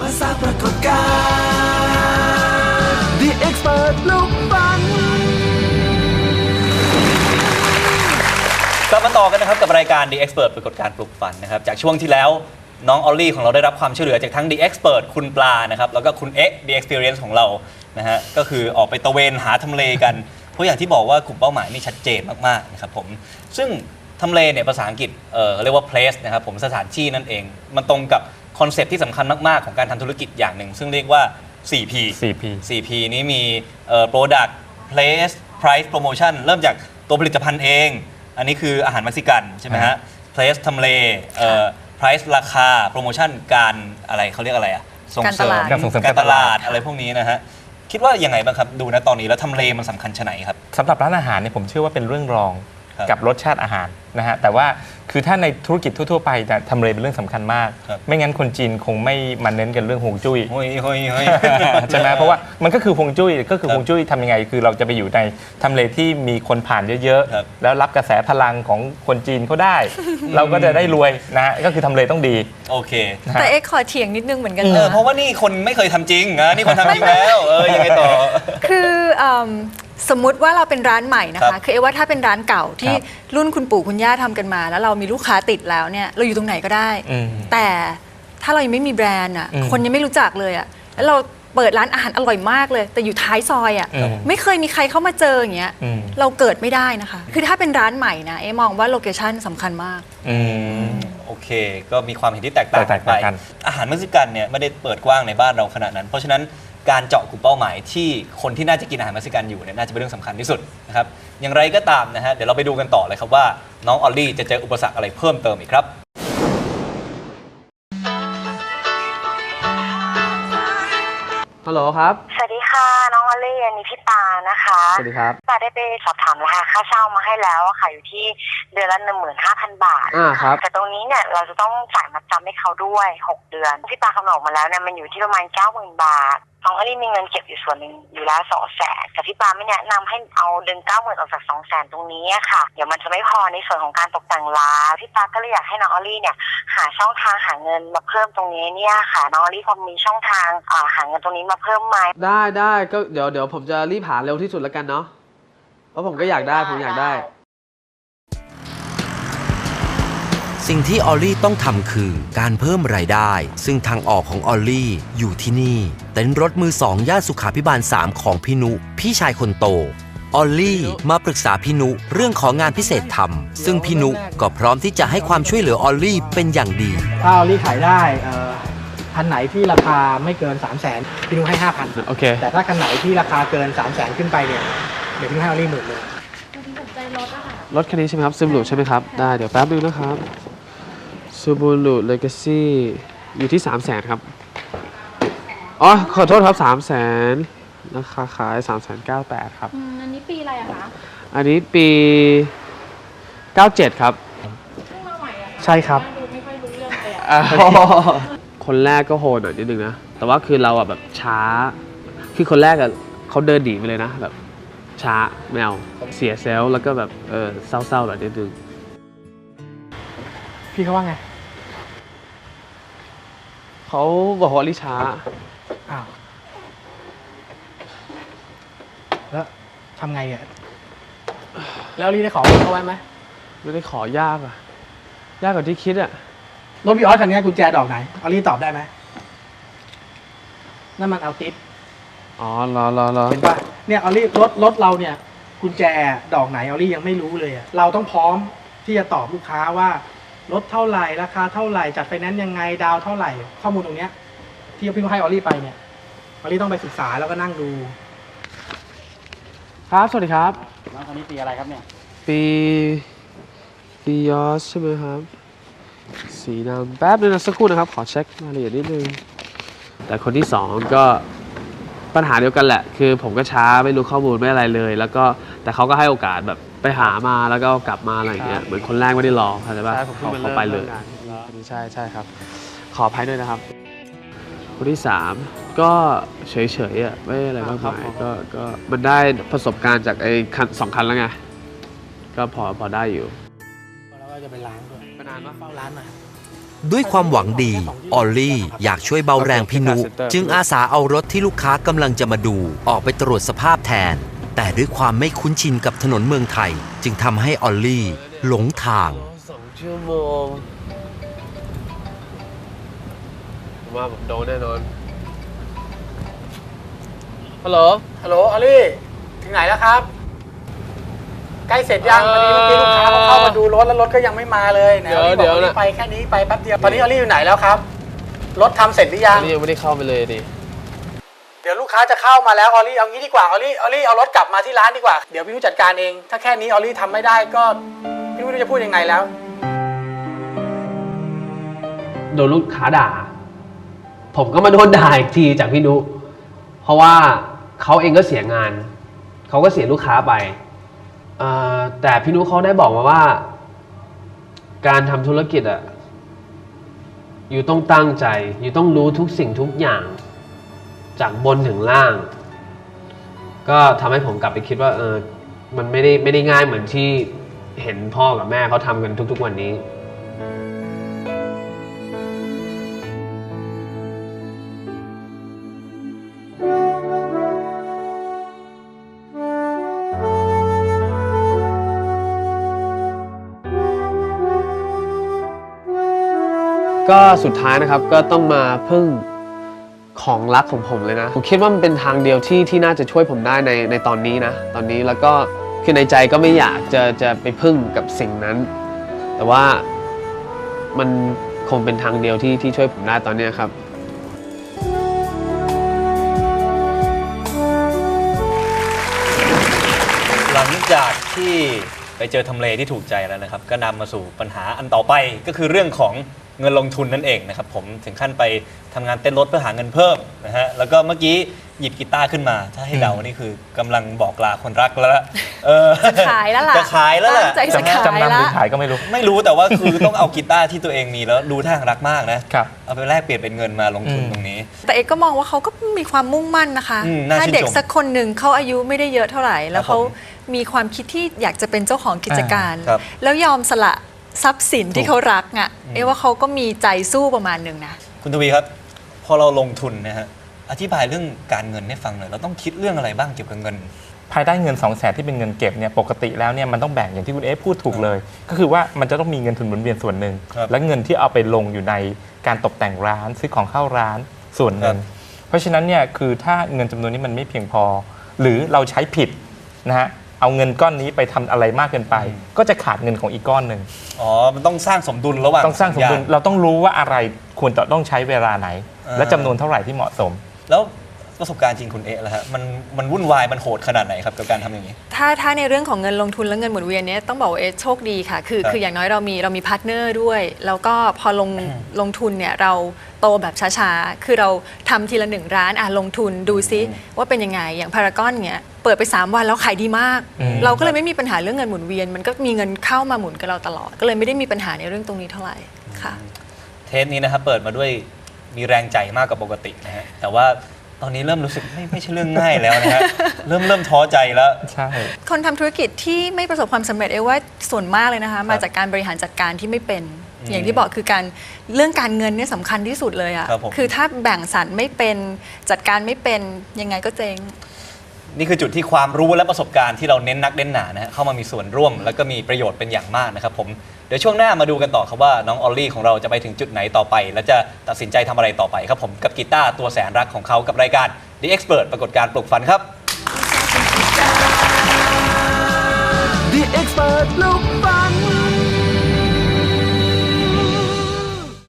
มาสร้างปรากฏการณ์ The Expert ลูกฟันกลับมาต่อกันนะครับกับรายการ The Expert ปรากฏการณ์ปลุกฝันนะครับจากช่วงที่แล้วน้องออลลี่ของเราได้รับความช่วยเหลือจากทั้ง The Expert คุณปลานะครับแล้วก็คุณเอ๊ะ The Experience ของเรานะฮะก็คือออกไปตระเวนหาทำเลกัน เพราะอย่างที่บอกว่ากลุ่มเป้าหมายนี่ชัดเจนมากๆนะครับผมซึ่งทำเลเนี่ยภาษาอังกฤษเอ่อเรียกว่า place นะครับผมสถานที่นั่นเอง มันตรงกับ คอนเซปต์ที่สำคัญมาก ๆ ของการทำธุรกิจอย่างหนึ่ง ซึ่งเรียกว่า 4P 4P 4P นี้มีเอ่อ product place price promotion เริ่มจากตัวผลิตภัณฑ์เอง อันนี้คืออาหารเม็กซิกันใช่ไหมฮะ place ทำเลเอ่อ price ราคา promotion การอะไรเขาเรียกอะไรอะส่งเสริมการส่งเสริมการตการตลาลาดดอะไรพวกนี้นะฮะ คิดว่ายังไงบ้างครับ ดูนะตอนนี้แล้วทำเลมันสำคัญชะไหนครับ สำหรับร้านอาหารเนี่ยผมเชื่อว่าเป็นเรื่องรอง ครับกับรสชาติอาหารนะฮะแต่ว่าคือถ้าในธุรกิจทั่วๆไปเนี่ยทำเลเป็นเรื่องสำคัญมาก ครับ ไม่งั้นคนจีนคงไม่มาเน้นกันเรื่องฮวงจุ้ย โอ้ยโอ้ยโอ้ย ใช่ไหมเพราะว่ามันก็คือฮวงจุ้ยก็คือครับฮวงจุ้ยทำยังไง คือเราจะไปอยู่ในทำเลที่มีคนผ่านเยอะครับ ๆ แล้วรับกระแสพลังของคนจีนเขาได้ เราก็จะได้รวยนะฮะก็คือทำเลต้องดี โอเคนะฮะ แต่เอ็กซ์ขอเถียงนิดนึงเหมือนกันเออนะเพราะว่านี่คนไม่เคยทำจริงนะนี่คนทำจริงแล้ว เออยังไงต่อ คือเอิ่ม สมมุติว่าเราเป็นร้านใหม่นะครัคะ บคือเอว่าถ้าเป็นร้านเก่าที่ครับรุ่นคุณปู่คุณย่าทำกันมา แล้วเรามีลูกค้าติดแล้วเนี่ยเราอยู่ตรงไหนก็ได้ อืมแต่ถ้าเรายังไม่มีแบรนด์อะอืมคนยังไม่รู้จักเลยอะแล้วเราเปิดร้านอาหารอร่อยมากเลย แต่อยู่ท้ายซอยอะอืมไม่เคยมีใครเข้ามาเจออย่างเงี้ยอืม เราเกิดไม่ได้นะคะ คือถ้าเป็นร้านใหม่นะเอมองว่าโลเคชันสำคัญมาก อืม โอเค ก็มีความเห็นที่แตกต่างแตกันกไปต่างกัน อาหารเม็กซิกันเนี่ยไม่ได้เปิดกว้างในบ้านเราขนาดนั้น เพราะฉะนั้นการเจาะกลุ่มเป้าหมายที่คนที่น่าจะกินอาหารเม็กซิกันอยู่เนี่ยน่าจะเป็นเรื่องสำคัญที่สุดนะครับอย่างไรก็ตามนะฮะเดี๋ยวเราไปดูกันต่อเลยครับว่าน้องออลลี่จะเจออุปสรรคอะไรเพิ่มเติมอีกครับฮัลโหลครับ สวัสดีค่ะน้อง อลลี่อันนี้พี่ปานะคะสวัสดีครับปาได้ไปสอบถามราคาค่าเช่ามาให้แล้วอะค่ะอยู่ที่เดือนละหนึ่งหมื่นห้าพันบาท อ่าครับ แต่ตรงนี้เนี่ยเราจะต้องจ่ายมาจำให้เขาด้วยหกเดือนพี่ปาคำนวณออกมาแล้วเนี่ยมันอยู่ที่ประมาณเก้าหมื่นบาท น้องอลลี่มีเงินเก็บอยู่ส่วนหนึ่งอยู่แล้วสองแสนแต่พี่ปาไม่แนะนำให้เอาดึงเก้าหมื่นออกจากสองแสนตรงนี้ค่ะ เดี๋ยวมันจะไม่พอในส่วนของการตกแต่งร้านพี่ปาก็เลยอยากให้น้องอลลี่เนี่ยหาช่องทางหาเงินมาเพิ่มตรงนี้เนี่ยค่ะ น้องอลลี่พอมีช่องทางอ่าหาเงินตรงนี้มาเพิ่มไหมได้ได้ก็เดี๋ยวเดี๋ยวผมจะรีบหาเร็วที่สุดแล้วกันเนาะเพราะผมก็อยากได้ผมอยากได้ สิ่งที่ออลลี่ต้องทำคือการเพิ่มรายได้ ซึ่งทางออกของออลลี่อยู่ที่นี่ เต็นท์รถมือสองย่านสุขาพิบาล 3 ของพี่นุ พี่ชายคนโตออลลี่มาปรึกษาพี่นุเรื่องของงานพิเศษทำซึ่งพี่นุก็พร้อมที่จะให้ความช่วยเหลือออลลี่เป็นอย่างดี ถ้าออลลี่ขายได้เอ่อคันไหนที่ราคาไม่เกิน 3 0 0แสนพี่นุ้ให้ 5,000โอเค แต่ถ้าคันไหนที่ราคาเกิน 3 0 0แสนขึ้นไปเนี่ยเดี๋ยวพี่นุ้ให้ออลลี่หมื่นหนึ่งรถคันนี้ใช่ไหมครับซูบูรุใช่ไหมครับ ได้ เดี๋ยวแป๊บนึงนะครับ ซูบูรุเลกาซี่อยู่ที่ 3 0 0แสนครับ อ๋อ ขอโทษครับ 3 0 0แสนราคาขาย 3 9 8 0 0ครับ อืมอันนี้ปีอะไรอะคะอันนี้ปี 97 ครับ เพิ่งมาใหม่อะะใช่ครับ ดูไม่ค่อยรู้เรื่องเลยอะคนแรกก็โหดหน่อยนิดนึงนะ แต่ว่าคือเราอะแบบช้า คือคนแรกอะเขาเดินหนีไปเลยนะแบบช้าแมวเสียเซลล์แล้วก็แบบเออเศร้าๆหน่อยนิดนึง พี่เขาว่าไง เขาบอกว่าลิช้า อ้าว แล้วทำไงอะแล้วออลลี่ได้ขอเขาไว้ไหมไม่ได้ขอยากอะ ยากกว่าที่คิดอะ รถพี่ออสคันนี้กุญแจดอกไหนออลลี่ตอบได้ไหมนั่นมันเอาติสอ๋อรอรอรอเห็นปะเนี่ยออลลี่รถรถเราเนี่ย กุญแจดอกไหนออลลี่ยังไม่รู้เลยอะเราต้องพร้อมที่จะตอบลูกค้าว่า รถเท่าไหร่ราคาเท่าไหร่จัดไฟแนนซ์ยังไงดาวเท่าไหร่ข้อมูลตรงเนี้ยที่พี่ให้ออลลี่ไปเนี่ยออลลี่ต้องไปศึกษาแล้วก็นั่งดู ครับสวัสดีครับ น้องคนนี้ปีอะไรครับเนี่ยปีปียอสใช่ไหมครับ สีดำแป๊บนึงนะสักครู่นะครับ ขอเช็ครายละเอียดนิดนึง แต่คนที่สองก็ปัญหาเดียวกันแหละ คือผมก็ช้าไม่รู้ข้อมูลไม่อะไรเลย แล้วก็ แต่เขาก็ให้โอกาสแบบไปหามาแล้วก็เอากลับมาอะไรอย่างเงี้ยเหมือนคนแรกไม่ได้รอเข้าใจป่ะใช่ผมเพิ่เขางมาเขาไปเลยเริ่มงานคนนี้ใช่ใช่ครับ ขออภัยด้วยนะครับ คนที่สามก็เฉยๆอะไม่อะไรมากมายก็ก็มันได้ประสบการณ์จากไอ้คันสองคันแล้วไงก็พอพอได้อยู่ แล้วก็จะไปล้างด้วยไปนานปะ เฝ้าร้านหน่อย ด้วยความหวังดี ออลลี่ อยากช่วยเบาแรงพี่นุ จึงอาสาเอารถที่ลูกค้ากำลังจะมาดู ออกไปตรวจสภาพแทน แต่ด้วยความไม่คุ้นชินกับถนนเมืองไทย จึงทำให้ออลลี่หลงทางสองชั่วโมงผมว่าผมโดนแน่นอน ฮัลโหล ฮัลโหลออลลี่ ถึงไหนแล้วครับ ใกล้เสร็จยังพอดีเมื่อกี้ลูกค้าเขาเข้ามาดูรถแล้วรถก็ยังไม่มาเลยไหนเดี๋ยวออลลี่เดี๋ยวบอกออลลี่นะไปแค่นี้ไปแป๊บเดียวตอนนี้ออลลี่อยู่ไหนแล้วครับ รถทำเสร็จหรือยังอันนี้ยังไม่ได้เข้าไปเลยดิ เดี๋ยวลูกค้าจะเข้ามาแล้วออลี่เอางี้ดีกว่าออลี่ออลี่เอารถกลับมาที่ร้านดีกว่า เดี๋ยวพี่นุ้ยจัดการเอง ถ้าแค่นี้ออลลี่ทำไม่ได้ก็พี่นุ้ยไม่รู้จะพูดยังไงแล้ว โดนลูกค้าด่า ผมก็มาโดนด่าอีกทีจากพี่นุเพราะว่าเขาเองก็เสียงาน เขาก็เสียลูกค้าไปเอ่อแต่พี่นุเขาได้บอกมาว่า การทำธุรกิจอะอยู่ต้องตั้งใจ อยู่ต้องรู้ทุกสิ่งทุกอย่าง จากบนถึงล่าง ก็ทำให้ผมกลับไปคิดว่าเออมันไม่ได้ไม่ได้ง่ายเหมือนที่เห็นพ่อกับแม่เขาทำกันทุก ๆ วันนี้ ก็สุดท้ายนะครับก็ต้องมาพึ่ง ของรักของผมเลยนะ ผมคิดว่ามันเป็นทางเดียวที่ที่น่าจะช่วยผมได้ในในตอนนี้นะ ตอนนี้แล้วก็คือในใจก็ไม่อยากจะจะไปพึ่งกับสิ่งนั้น แต่ว่ามันคงเป็นทางเดียวที่ที่ช่วยผมได้ตอนนี้ครับหลังจากที่ไปเจอทำเลที่ถูกใจแล้วนะครับ ก็นำมาสู่ปัญหาอันต่อไปก็คือเรื่องของ เงินลงทุนนั่นเองนะครับผมถึงขั้นไปทำงานเต้นรถเพื่อหาเงินเพิ่มนะฮะแล้วก็เมื่อกี้หยิบกีตาร์ขึ้นมา ถ้าให้เดานี่คือกำลังบอกลาคนรักแล้วล่ะเออจะขายแล้วล่ะจะขายแล้วล่ะ ตั้งใจจะขายจำนำหรือละขายก็ไม่รู้ ไม่รู้แต่ว่าคือต้องเอากีตาร์ที่ตัวเองมีแล้วดูท่าทางรักมากนะครับ เอาไปแลกเปลี่ยนเป็นเงินมาลงทุนอืม ตรงนี้ แต่เอกก็มองว่าเขาก็มีความมุ่งมั่นนะคะ อืมน่าถ้าชื่นชมเด็กสักคนหนึ่งเขาอายุไม่ได้เยอะเท่าไหร่ แล้วครับเขาผมมีความคิดที่อยากจะเป็นเจ้าของกิจการ ครับแล้วยอมสละ ทรัพย์สินที่เขารักอะอืมเอะว่าเขาก็มีใจสู้ประมาณหนึ่งนะคุณทวีครับ พอเราลงทุนนะฮะอธิบายเรื่องการเงินให้ฟังหน่อยเราต้องคิดเรื่องอะไรบ้างเกี่ยวกับเงิน ภายใต้เงิน2องแสนที่เป็นเงินเก็บเนี่ยปกติแล้วเนี่ยมันต้องแบ่งอย่างที่คุณเอฟพูดถูกเลย ก็คือว่ามันจะต้องมีเงินทุนหมุนเวียนส่วนหนึ่งครับและเงินที่เอาไปลงอยู่ในการตกแต่งร้านซื้อของเข้าร้านส่วนหนึ่งครับเพราะฉะนั้นเนี่ยคือถ้าเงินจำนวนนี้มันไม่เพียงพอ หรือเราใช้ผิดนะฮะ เอาเงินก้อนนี้ไปทำอะไรมากเกินไป ก็จะขาดเงินของอีกก้อนหนึ่ง อ๋อ มันต้องสร้างสมดุลระหว่างต้องสร้างสมดุล อย่ เราต้องรู้ว่าอะไรควรจะต้องใช้เวลาไหน อ่าและจำนวนเท่าไหร่ที่เหมาะสม แล้วประสบการณ์จริงคุณเอะแล้วฮะมันมันวุ่นวายมันโหดขนาดไหนครับกับการทำอย่างนี้ ถ้าถ้าในเรื่องของเงินลงทุนและเงินหมุนเวียนเนี้ยต้องบอกว่าเอะโชคดีค่ะ คือครับคืออย่างน้อยเรามีเรามีพาร์ทเนอร์ด้วย แล้วก็พอลงลงทุนเนี่ยเราโตแบบช้าๆ คือเราทำทีละหนึ่งร้านอะลงทุนดูซิว่าเป็นยังไงอย่างพารากอนเนี่ย เปิดไป 3 วันแล้วขายดีมากอืมเราก็เลยไม่มีปัญหาเรื่องเงินหมุนเวียน มันก็มีเงินเข้ามาหมุนกับเราตลอด ก็เลยไม่ได้มีปัญหาในเรื่องตรงนี้เท่าไหร่ค่ะ เทปนี้นะครับเปิดมาด้วยมีแรงใจมากกว่าปกตินะฮะแต่ว่าตอนนี้เริ่มรู้สึกไม่ไม่ใช่เรื่องง่ายแล้วนะฮะ เริ่มเริ่มท้อใจแล้ว ใช่ คนทำธุรกิจที่ไม่ประสบความสำเร็จเอว่าส่วนมากเลยนะคะ มาจากการบริหารจัดการที่ไม่เป็น อืมอย่างที่บอกคือการเรื่องการเงินเนี่ยสำคัญที่สุดเลยครัอะ่ะบผม คือถ้าแบ่งสรรไม่เป็นจัดการไม่เป็นยังไงก็เจ๊ง นี่คือจุดที่ความรู้และประสบการณ์ที่เราเน้นนักเน้นหนานะฮะเข้ามามีส่วนร่วม แล้วก็มีประโยชน์เป็นอย่างมากนะครับผมเดี๋ยวช่วงหน้ามาดูกันต่อครับว่าน้องออลลี่ของเราจะไปถึงจุดไหนต่อไป และจะตัดสินใจทำอะไรต่อไปครับผมกับกีตาร์ตัวแสนรักของเขากับรายการ The Expert ปรากฏการณ์ปลุกฝันครับ The Expert ลูกฟัน